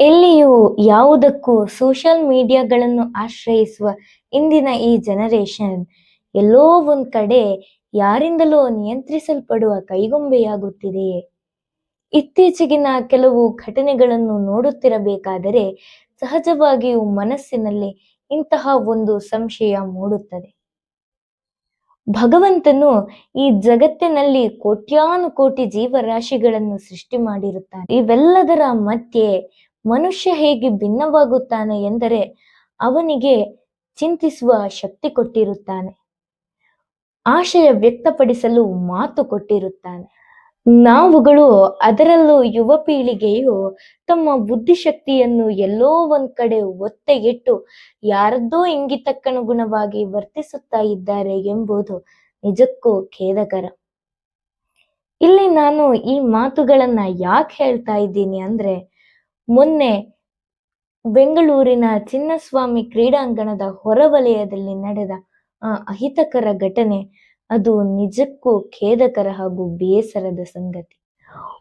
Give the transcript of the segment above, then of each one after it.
ಎಲ್ಲಿಯೂ ಯಾವುದಕ್ಕೂ ಸೋಷಿಯಲ್ ಮೀಡಿಯಾಗಳನ್ನು ಆಶ್ರಯಿಸುವ ಇಂದಿನ ಈ ಜನರೇಷನ್ ಎಲ್ಲೋ ಒಂದ್ ಕಡೆ ಯಾರಿಂದಲೋ ನಿಯಂತ್ರಿಸಲ್ಪಡುವ ಕೈಗೊಂಬೆಯಾಗುತ್ತಿದೆಯೇ? ಇತ್ತೀಚೆಗಿನ ಕೆಲವು ಘಟನೆಗಳನ್ನು ನೋಡುತ್ತಿರಬೇಕಾದರೆ ಸಹಜವಾಗಿಯೂ ಮನಸ್ಸಿನಲ್ಲಿ ಇಂತಹ ಒಂದು ಸಂಶಯ ಮೂಡುತ್ತದೆ. ಭಗವಂತನು ಈ ಜಗತ್ತಿನಲ್ಲಿ ಕೋಟ್ಯಾನು ಕೋಟಿ ಜೀವರಾಶಿಗಳನ್ನು ಸೃಷ್ಟಿ ಮಾಡಿರುತ್ತಾನೆ. ಇವೆಲ್ಲದರ ಮಧ್ಯೆ ಮನುಷ್ಯ ಹೇಗೆ ಭಿನ್ನವಾಗುತ್ತಾನೆ ಎಂದರೆ ಅವನಿಗೆ ಚಿಂತಿಸುವ ಶಕ್ತಿ ಕೊಟ್ಟಿರುತ್ತಾನೆ. ಆಶಯ ವ್ಯಕ್ತಪಡಿಸಲು ಮಾತು ಕೊಟ್ಟಿರುತ್ತಾನೆ. ನಾವುಗಳು ಅದರಲ್ಲೂ ಯುವ ಪೀಳಿಗೆಯು ತಮ್ಮ ಬುದ್ಧಿಶಕ್ತಿಯನ್ನು ಎಲ್ಲೋ ಒಂದ್ ಕಡೆ ಒತ್ತೆಗೆಟ್ಟು ಯಾರದ್ದೋ ಇಂಗಿತಕ್ಕನುಗುಣವಾಗಿ ವರ್ತಿಸುತ್ತಾ ಇದ್ದಾರೆ ಎಂಬುದು ನಿಜಕ್ಕೂ ಖೇದಕರ. ಇಲ್ಲಿ ನಾನು ಈ ಮಾತುಗಳನ್ನ ಯಾಕೆ ಹೇಳ್ತಾ ಇದ್ದೀನಿ ಅಂದ್ರೆ ಮೊನ್ನೆ ಬೆಂಗಳೂರಿನ ಚಿನ್ನಸ್ವಾಮಿ ಕ್ರೀಡಾಂಗಣದ ಹೊರವಲಯದಲ್ಲಿ ನಡೆದ ಅಹಿತಕರ ಘಟನೆ. ಅದು ನಿಜಕ್ಕೂ ಖೇದಕರ ಹಾಗೂ ಬೇಸರದ ಸಂಗತಿ.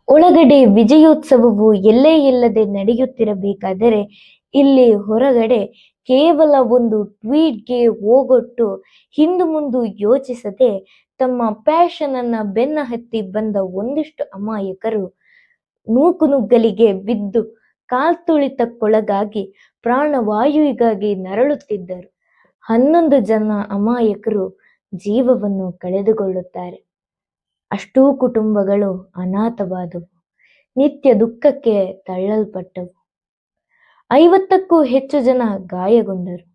ಒಳಗಡೆ ವಿಜಯೋತ್ಸವವು ಎಲ್ಲೇ ಇಲ್ಲದೆ ನಡೆಯುತ್ತಿರಬೇಕಾದರೆ, ಇಲ್ಲಿ ಹೊರಗಡೆ ಕೇವಲ ಒಂದು ಟ್ವೀಟ್ಗೆ ಹೋಗೊಟ್ಟು ಹಿಂದು ಮುಂದು ಯೋಚಿಸದೆ ತಮ್ಮ ಪ್ಯಾಷನ್ ಅನ್ನ ಬೆನ್ನ ಹತ್ತಿ ಬಂದ ಒಂದಿಷ್ಟು ಅಮಾಯಕರು ನೂಕುನುಗ್ಗಲಿಗೆ ಬಿದ್ದು ಕಾಲ್ತುಳಿತಕ್ಕೊಳಗಾಗಿ ಪ್ರಾಣವಾಯುವಿಗಾಗಿ ನರಳುತ್ತಿದ್ದರು. ಹನ್ನೊಂದು ಜನ ಅಮಾಯಕರು ಜೀವವನ್ನು ಕಳೆದುಕೊಳ್ಳುತ್ತಾರೆ. ಅಷ್ಟೂ ಕುಟುಂಬಗಳು ಅನಾಥವಾದವು. ನಿತ್ಯ ದುಃಖಕ್ಕೆ ತಳ್ಳಲ್ಪಟ್ಟವು. ಐವತ್ತಕ್ಕೂ ಹೆಚ್ಚು ಜನ ಗಾಯಗೊಂಡರು.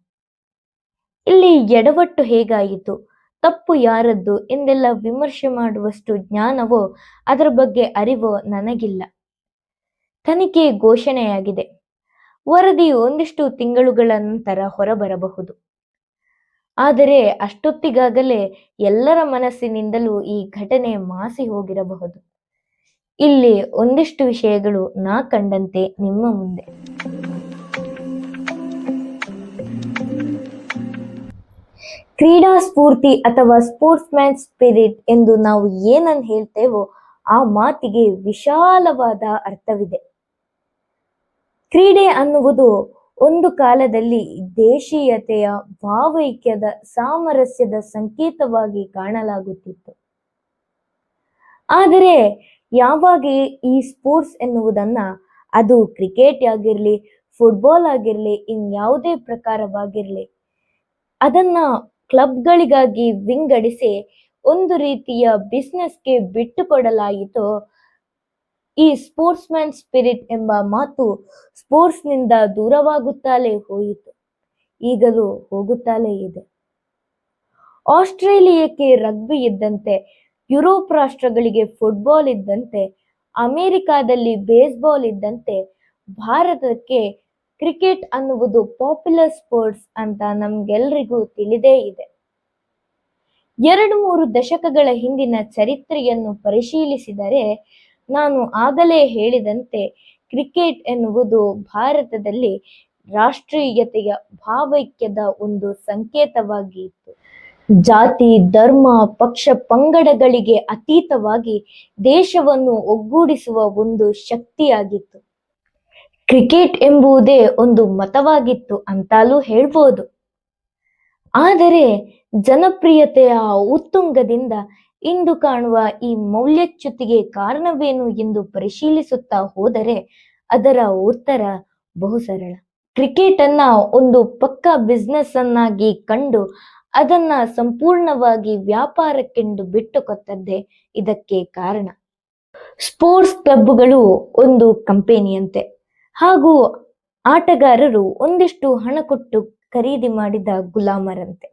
ಇಲ್ಲಿ ಎಡವಟ್ಟು ಹೇಗಾಯಿತು? ತಪ್ಪು ಯಾರದ್ದು? ಎಂದೆಲ್ಲ ವಿಮರ್ಶೆ ಮಾಡುವಷ್ಟು ಜ್ಞಾನವೋ ಅದರ ಬಗ್ಗೆ ಅರಿವೋ ನನಗಿಲ್ಲ. ತನಿಖೆ ಘೋಷಣೆಯಾಗಿದೆ. ವರದಿ ಒಂದಿಷ್ಟು ತಿಂಗಳುಗಳ ನಂತರ ಹೊರಬರಬಹುದು. ಆದರೆ ಅಷ್ಟೊತ್ತಿಗಾಗಲೇ ಎಲ್ಲರ ಮನಸ್ಸಿನಿಂದಲೂ ಈ ಘಟನೆ ಮಾಸಿ ಹೋಗಿರಬಹುದು. ಇಲ್ಲಿ ಒಂದಿಷ್ಟು ವಿಷಯಗಳು ನಾ ಕಂಡಂತೆ ನಿಮ್ಮ ಮುಂದೆ. ಕ್ರೀಡಾ ಸ್ಫೂರ್ತಿ ಅಥವಾ ಸ್ಪೋರ್ಟ್ಸ್ ಮ್ಯಾನ್ ಸ್ಪಿರಿಟ್ ಎಂದು ನಾವು ಏನನ್ನು ಹೇಳ್ತೇವೋ ಆ ಮಾತಿಗೆ ವಿಶಾಲವಾದ ಅರ್ಥವಿದೆ. ಕ್ರೀಡೆ ಅನ್ನುವುದು ಒಂದು ಕಾಲದಲ್ಲಿ ದೇಶೀಯತೆಯ ಭಾವೈಕ್ಯದ ಸಾಮರಸ್ಯದ ಸಂಕೇತವಾಗಿ ಕಾಣಲಾಗುತ್ತಿತ್ತು. ಆದರೆ ಯಾವಾಗ ಈ ಸ್ಪೋರ್ಟ್ಸ್ ಎನ್ನುವುದನ್ನ, ಅದು ಕ್ರಿಕೆಟ್ ಆಗಿರ್ಲಿ, ಫುಟ್ಬಾಲ್ ಆಗಿರ್ಲಿ, ಇನ್ಯಾವುದೇ ಪ್ರಕಾರವಾಗಿರ್ಲಿ, ಅದನ್ನ ಕ್ಲಬ್ಗಳಿಗಾಗಿ ವಿಂಗಡಿಸಿ ಒಂದು ರೀತಿಯ ಬಿಸ್ನೆಸ್ಗೆ ಬಿಟ್ಟು ಕೊಡಲಾಯಿತೋ ಈ ಸ್ಪೋರ್ಟ್ಸ್ ಮ್ಯಾನ್ ಸ್ಪಿರಿಟ್ ಎಂಬ ಮಾತು ಸ್ಪೋರ್ಟ್ಸ್ನಿಂದ ದೂರವಾಗುತ್ತಲೇ ಹೋಯಿತು. ಈಗಲೂ ಹೋಗುತ್ತಲೇ ಇದೆ. ಆಸ್ಟ್ರೇಲಿಯಕ್ಕೆ ರಗ್ಬಿ ಇದ್ದಂತೆ, ಯುರೋಪ್ ರಾಷ್ಟ್ರಗಳಿಗೆ ಫುಟ್ಬಾಲ್ ಇದ್ದಂತೆ, ಅಮೆರಿಕಾದಲ್ಲಿ ಬೇಸ್ಬಾಲ್ ಇದ್ದಂತೆ, ಭಾರತಕ್ಕೆ ಕ್ರಿಕೆಟ್ ಅನ್ನುವುದು ಪಾಪ್ಯುಲರ್ ಸ್ಪೋರ್ಟ್ಸ್ ಅಂತ ನಮ್ಗೆಲ್ರಿಗೂ ತಿಳಿದೇ ಇದೆ. ಎರಡು ಮೂರು ದಶಕಗಳ ಹಿಂದಿನ ಚರಿತ್ರೆಯನ್ನು ಪರಿಶೀಲಿಸಿದರೆ ನಾನು ಆಗಲೇ ಹೇಳಿದಂತೆ ಕ್ರಿಕೆಟ್ ಎನ್ನುವುದು ಭಾರತದಲ್ಲಿ ರಾಷ್ಟ್ರೀಯತೆಯ ಭಾವೈಕ್ಯದ ಒಂದು ಸಂಕೇತವಾಗಿ ಇತ್ತು. ಜಾತಿ, ಧರ್ಮ, ಪಕ್ಷ, ಪಂಗಡಗಳಿಗೆ ಅತೀತವಾಗಿ ದೇಶವನ್ನು ಒಗ್ಗೂಡಿಸುವ ಒಂದು ಶಕ್ತಿಯಾಗಿತ್ತು. ಕ್ರಿಕೆಟ್ ಎಂಬುದೇ ಒಂದು ಮತವಾಗಿತ್ತು ಅಂತಾಲೂ ಹೇಳ್ಬೋದು. ಆದರೆ ಜನಪ್ರಿಯತೆಯ ಉತ್ತುಂಗದಿಂದ ಇಂದು ಕಾಣುವ ಈ ಮೌಲ್ಯಚ್ಯುತಿಗೆ ಕಾರಣವೇನು ಎಂದು ಪರಿಶೀಲಿಸುತ್ತಾ ಹೋದರೆ ಅದರ ಉತ್ತರ ಬಹು ಸರಳ. ಕ್ರಿಕೆಟ್ ಅನ್ನ ಒಂದು ಪಕ್ಕ ಬಿಸ್ನೆಸ್ ಅನ್ನಾಗಿ ಕಂಡು ಅದನ್ನ ಸಂಪೂರ್ಣವಾಗಿ ವ್ಯಾಪಾರಕ್ಕೆಂದು ಬಿಟ್ಟುಕೊತ್ತದ್ದೇ ಇದಕ್ಕೆ ಕಾರಣ. ಸ್ಪೋರ್ಟ್ಸ್ ಕ್ಲಬ್ಗಳು ಒಂದು ಕಂಪೆನಿಯಂತೆ. ಹಾಗೂ ಆಟಗಾರರು ಒಂದಿಷ್ಟು ಹಣ ಕೊಟ್ಟು ಖರೀದಿ ಮಾಡಿದ ಗುಲಾಮರಂತೆ.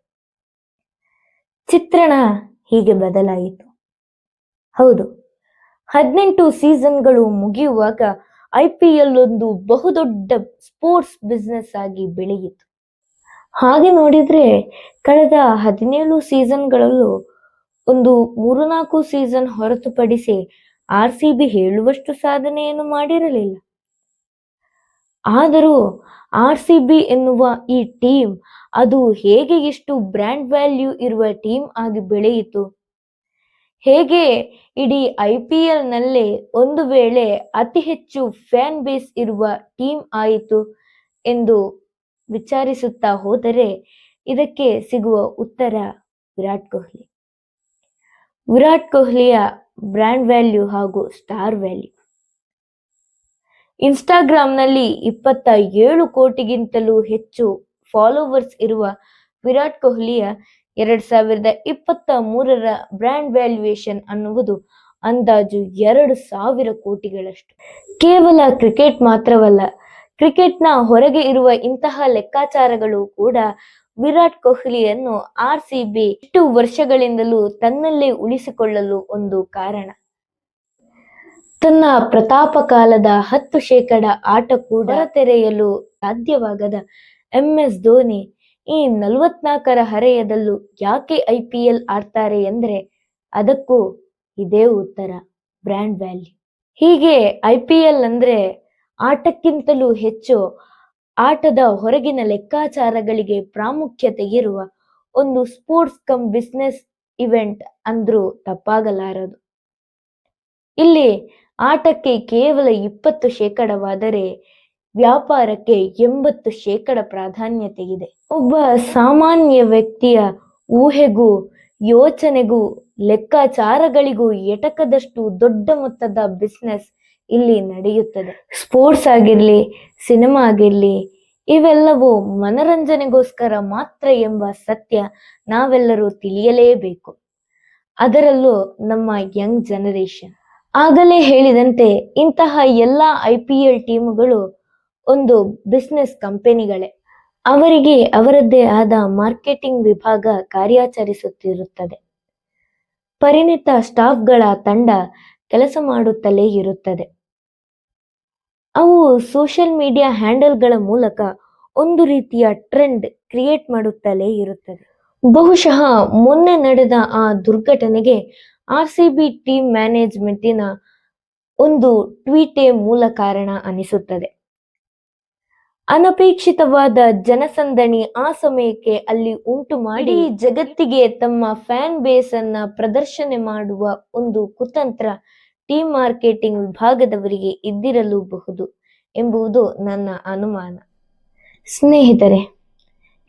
ಚಿತ್ರಣ ಹೀಗೆ ಬದಲಾಯಿತು. ಹೌದು, ಹದಿನೆಂಟು ಸೀಸನ್ಗಳು ಮುಗಿಯುವಾಗ ಐ ಪಿ ಎಲ್ ಒಂದು ಬಹುದೊಡ್ಡ ಸ್ಪೋರ್ಟ್ಸ್ ಬಿಸ್ನೆಸ್ ಆಗಿ ಬೆಳೆಯಿತು. ಹಾಗೆ ನೋಡಿದ್ರೆ ಕಳೆದ ಹದಿನೇಳು ಸೀಸನ್ಗಳಲ್ಲೂ ಒಂದು ಮೂರು ನಾಲ್ಕು ಸೀಸನ್ ಹೊರತುಪಡಿಸಿ ಆರ್ ಸಿ ಬಿ ಹೇಳುವಷ್ಟು ಸಾಧನೆಯನ್ನು ಮಾಡಿರಲಿಲ್ಲ. ಆದರೂ ಆರ್ ಸಿ ಬಿ ಎನ್ನುವ ಈ ಟೀಮ್ ಅದು ಹೇಗೆ ಎಷ್ಟು ಬ್ರ್ಯಾಂಡ್ ವ್ಯಾಲ್ಯೂ ಇರುವ ಟೀಮ್ ಆಗಿ ಬೆಳೆಯಿತು? ಹೇಗೆ ಇಡೀ ಐ ಪಿ ಎಲ್ನಲ್ಲೇ ಒಂದು ವೇಳೆ ಅತಿ ಹೆಚ್ಚು ಫ್ಯಾನ್ ಬೇಸ್ ಇರುವ ಟೀಮ್ ಆಯಿತು ಎಂದು ವಿಚಾರಿಸುತ್ತಾ ಹೋದರೆ ಇದಕ್ಕೆ ಸಿಗುವ ಉತ್ತರ ವಿರಾಟ್ ಕೊಹ್ಲಿ. ವಿರಾಟ್ ಕೊಹ್ಲಿಯ ಬ್ರ್ಯಾಂಡ್ ವ್ಯಾಲ್ಯೂ ಹಾಗೂ ಸ್ಟಾರ್ ವ್ಯಾಲ್ಯೂ. ಇನ್ಸ್ಟಾಗ್ರಾಂನಲ್ಲಿ ಇಪ್ಪತ್ತ ಏಳು ಕೋಟಿಗಿಂತಲೂ ಹೆಚ್ಚು ಫಾಲೋವರ್ಸ್ ಇರುವ ವಿರಾಟ್ ಕೊಹ್ಲಿಯ ಎರಡ್ ಸಾವಿರದ ಇಪ್ಪತ್ತ ಮೂರರ ಬ್ರ್ಯಾಂಡ್ ವ್ಯಾಲ್ಯೂಯೇಷನ್ ಅನ್ನುವುದು ಅಂದಾಜು ಎರಡು ಸಾವಿರ ಕೋಟಿಗಳಷ್ಟು. ಕೇವಲ ಕ್ರಿಕೆಟ್ ಮಾತ್ರವಲ್ಲ ಕ್ರಿಕೆಟ್ನ ಹೊರಗೆ ಇರುವ ಇಂತಹ ಲೆಕ್ಕಾಚಾರಗಳು ಕೂಡ ವಿರಾಟ್ ಕೊಹ್ಲಿಯನ್ನು ಆರ್ ಸಿ ಬಿ ಇಷ್ಟು ವರ್ಷಗಳಿಂದಲೂ ತನ್ನಲ್ಲೇ ಉಳಿಸಿಕೊಳ್ಳಲು ಒಂದು ಕಾರಣ. ತನ್ನ ಪ್ರತಾಪ ಕಾಲದ ಹತ್ತು ಶೇಕಡ ಆಟ ಕೂಡ ತೆರೆಯಲು ಸಾಧ್ಯವಾಗದ ಎಂಎಸ್ ಧೋನಿ ಈ ನಲವತ್ನಾಲ್ಕರ ಹರೆಯದಲ್ಲೂ ಯಾಕೆ ಐ ಪಿ ಎಲ್ ಆಡ್ತಾರೆ ಎಂದ್ರೆ ಅದಕ್ಕೂ ಇದೇ ಉತ್ತರ, ಬ್ರ್ಯಾಂಡ್ ವ್ಯಾಲ್ಯೂ. ಹೀಗೆ ಐ ಪಿ ಎಲ್ ಅಂದ್ರೆ ಆಟಕ್ಕಿಂತಲೂ ಹೆಚ್ಚು ಆಟದ ಹೊರಗಿನ ಲೆಕ್ಕಾಚಾರಗಳಿಗೆ ಪ್ರಾಮುಖ್ಯತೆ ಇರುವ ಒಂದು ಸ್ಪೋರ್ಟ್ಸ್ ಕಮ್ ಬಿಸ್ನೆಸ್ ಇವೆಂಟ್ ಅಂದ್ರೂ ತಪ್ಪಾಗಲಾರದು. ಇಲ್ಲಿ ಆಟಕ್ಕೆ ಕೇವಲ ಇಪ್ಪತ್ತು ಶೇಕಡವಾದರೆ ವ್ಯಾಪಾರಕ್ಕೆ ಎಂಬತ್ತು ಶೇಕಡ ಪ್ರಾಧಾನ್ಯತೆ ಇದೆ. ಒಬ್ಬ ಸಾಮಾನ್ಯ ವ್ಯಕ್ತಿಯ ಊಹೆಗೂ, ಯೋಚನೆಗೂ, ಲೆಕ್ಕಾಚಾರಗಳಿಗೂ ಎಟಕದಷ್ಟು ದೊಡ್ಡ ಮೊತ್ತದ ಬಿಸ್ನೆಸ್ ಇಲ್ಲಿ ನಡೆಯುತ್ತದೆ. ಸ್ಪೋರ್ಟ್ಸ್ ಆಗಿರಲಿ ಸಿನಿಮಾ ಆಗಿರಲಿ, ಇವೆಲ್ಲವೂ ಮನರಂಜನೆಗೋಸ್ಕರ ಮಾತ್ರ ಎಂಬ ಸತ್ಯ ನಾವೆಲ್ಲರೂ ತಿಳಿಯಲೇಬೇಕು. ಅದರಲ್ಲೂ ನಮ್ಮ ಯಂಗ್ ಜನರೇಷನ್ ಆಗಲೇ ಹೇಳಿದಂತೆ ಇಂತಹ ಎಲ್ಲ ಐ ಪಿ ಎಲ್ ಟೀಮುಗಳು ಒಂದು ಬಿಸ್ನೆಸ್ ಕಂಪೆನಿಗಳೇ ಅವರಿಗೆ ಅವರದ್ದೇ ಆದ ಮಾರ್ಕೆಟಿಂಗ್ ವಿಭಾಗ ಕಾರ್ಯಾಚರಿಸುತ್ತಿರುತ್ತದೆ. ಪರಿಣಿತ ಸ್ಟಾಫ್ಗಳ ತಂಡ ಕೆಲಸ ಮಾಡುತ್ತಲೇ ಇರುತ್ತದೆ. ಅವು ಸೋಷಿಯಲ್ ಮೀಡಿಯಾ ಹ್ಯಾಂಡಲ್ಗಳ ಮೂಲಕ ಒಂದು ರೀತಿಯ ಟ್ರೆಂಡ್ ಕ್ರಿಯೇಟ್ ಮಾಡುತ್ತಲೇ ಇರುತ್ತದೆ. ಬಹುಶಃ ಮೊನ್ನೆ ನಡೆದ ಆ ದುರ್ಘಟನೆಗೆ ಆರ್ ಸಿ ಬಿ ಟೀಮ್ ಮ್ಯಾನೇಜ್ಮೆಂಟಿನ ಒಂದು ಟ್ವೀಟೇ ಮೂಲ ಕಾರಣ ಅನಿಸುತ್ತದೆ. ಅನಪೇಕ್ಷಿತವಾದ ಜನಸಂದಣಿ ಆ ಸಮಯಕ್ಕೆ ಅಲ್ಲಿ ಉಂಟು ಮಾಡಿ ಜಗತ್ತಿಗೆ ತಮ್ಮ ಫ್ಯಾನ್ ಬೇಸ್ ಅನ್ನ ಪ್ರದರ್ಶನೆ ಮಾಡುವ ಒಂದು ಕುತಂತ್ರ ಟೀಮ್ ಮಾರ್ಕೆಟಿಂಗ್ ವಿಭಾಗದವರಿಗೆ ಇದ್ದಿರಲೂಬಹುದು ಎಂಬುದು ನನ್ನ ಅನುಮಾನ. ಸ್ನೇಹಿತರೆ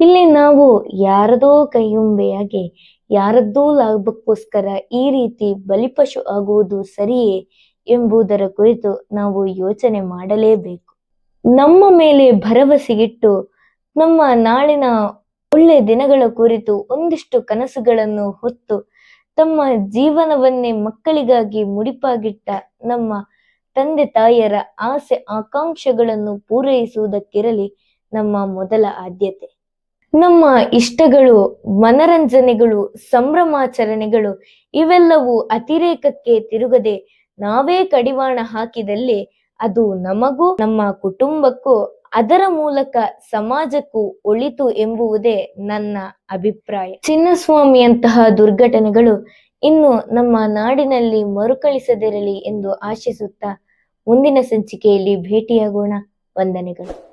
ಇಲ್ಲಿ ನಾವು ಯಾರದೋ ಕೈಯುಂಬೆಯಾಗಿ, ಯಾರದ್ದೋ ಲಾಭಕ್ಕೋಸ್ಕರ ಈ ರೀತಿ ಬಲಿಪಶು ಆಗುವುದು ಸರಿಯೇ ಎಂಬುದರ ಕುರಿತು ನಾವು ಯೋಚನೆ ಮಾಡಲೇಬೇಕು. ನಮ್ಮ ಮೇಲೆ ಭರವಸೆಗಿಟ್ಟು ನಮ್ಮ ನಾಳಿನ ಒಳ್ಳೆ ದಿನಗಳ ಕುರಿತು ಒಂದಿಷ್ಟು ಕನಸುಗಳನ್ನು ಹೊತ್ತು, ತಮ್ಮ ಜೀವನವನ್ನೇ ಮಕ್ಕಳಿಗಾಗಿ ಮುಡಿಪಾಗಿಟ್ಟ ನಮ್ಮ ತಂದೆ ತಾಯಿಯರ ಆಸೆ ಆಕಾಂಕ್ಷೆಗಳನ್ನು ಪೂರೈಸುವುದಕ್ಕಿರಲಿ ನಮ್ಮ ಮೊದಲ ಆದ್ಯತೆ. ನಮ್ಮ ಇಷ್ಟಗಳು, ಮನರಂಜನೆಗಳು, ಸಂಭ್ರಮಾಚರಣೆಗಳು ಇವೆಲ್ಲವೂ ಅತಿರೇಕಕ್ಕೆ ತಿರುಗದೆ ನಾವೇ ಕಡಿವಾಣ ಹಾಕಿದಲ್ಲಿ ಅದು ನಮಗೂ, ನಮ್ಮ ಕುಟುಂಬಕ್ಕೂ, ಅದರ ಮೂಲಕ ಸಮಾಜಕ್ಕೂ ಒಳಿತು ಎಂಬುವುದೇ ನನ್ನ ಅಭಿಪ್ರಾಯ. ಚಿನ್ನಸ್ವಾಮಿಯಂತಹ ದುರ್ಘಟನೆಗಳು ಇನ್ನು ನಮ್ಮ ನಾಡಿನಲ್ಲಿ ಮರುಕಳಿಸದಿರಲಿ ಎಂದು ಆಶಿಸುತ್ತಾ ಮುಂದಿನ ಸಂಚಿಕೆಯಲ್ಲಿ ಭೇಟಿಯಾಗೋಣ. ವಂದನೆಗಳು.